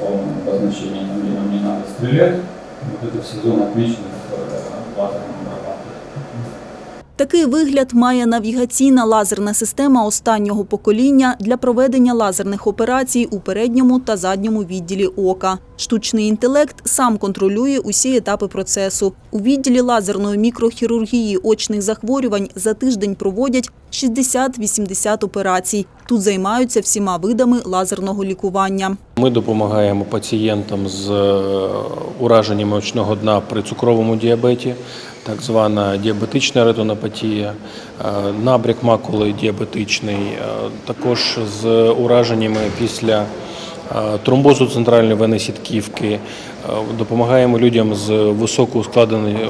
условное обозначение, там, где нам не надо стрелять. Вот это все зоны отмечены э, лазером обрабатывают. Такий вигляд має навігаційна лазерна система останнього покоління для проведення лазерних операцій у передньому та задньому відділі ока. Штучний інтелект сам контролює усі етапи процесу. У відділі лазерної мікрохірургії очних захворювань за тиждень проводять 60-80 операцій. Тут займаються всіма видами лазерного лікування. Ми допомагаємо пацієнтам з е, ураженнями очного дна при цукровому діабеті, так звана діабетична ретинопатія, е, набряк макули діабетичний, е, також з ураженнями після е, тромбозу центральної вени сітківки. Допомагаємо людям з високою ускладеною,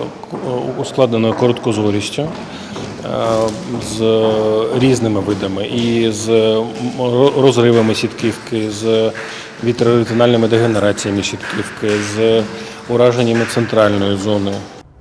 ускладеною короткозорістю. З різними видами, і з ро- розривами сітківки, з вітроретинальними дегенераціями сітківки, з ураженнями центральної зони.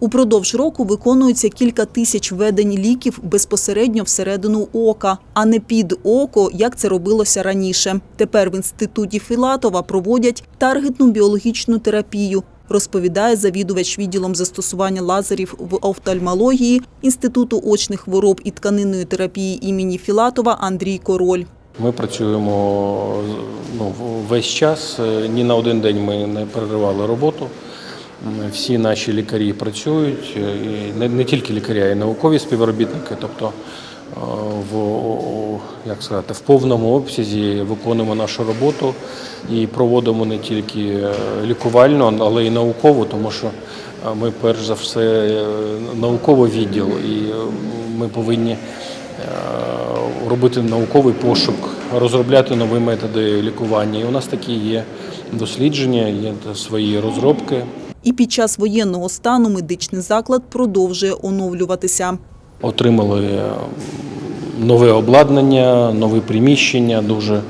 Упродовж року виконується кілька тисяч введень ліків безпосередньо всередину ока, а не під око, як це робилося раніше. Тепер в інституті Філатова проводять таргетну біологічну терапію. Розповідає завідувач відділом застосування лазерів в офтальмології Інституту очних хвороб і тканинної терапії імені Філатова Андрій Король. Ми працюємо ну, весь час. Е, Ні на один день ми не переривали роботу. Всі наші лікарі працюють, е, і не, тільки лікарі, а й наукові співробітники. Тобто е, в, як сказати, в повному обсязі виконуємо нашу роботу і проводимо не тільки е, лікувальну, але й наукову, тому що ми перш за все науковий відділ, і ми повинні робити науковий пошук, розробляти нові методи лікування. І у нас такі є дослідження, є свої розробки. І під час воєнного стану медичний заклад продовжує оновлюватися. Отримали е, нове обладнання, нові приміщення, дуже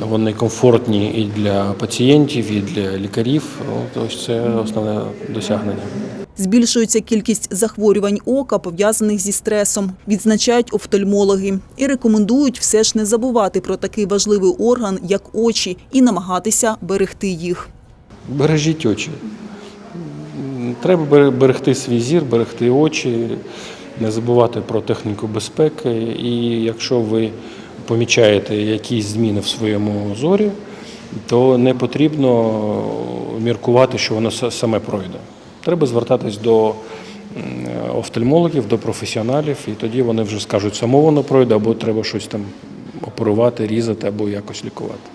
вони комфортні і для пацієнтів, і для лікарів. Тобто це основне досягнення. Збільшується кількість захворювань ока, пов'язаних зі стресом, відзначають офтальмологи. І рекомендують все ж не забувати про такий важливий орган, як очі, і намагатися берегти їх. Бережіть очі. Треба берегти свій зір, берегти очі, не забувати про техніку безпеки. І якщо ви помічаєте якісь зміни в своєму зорі, то не потрібно міркувати, що воно саме пройде. Треба звертатись до офтальмологів, до професіоналів, і тоді вони вже скажуть, само воно пройде, або треба щось там оперувати, різати, або якось лікувати.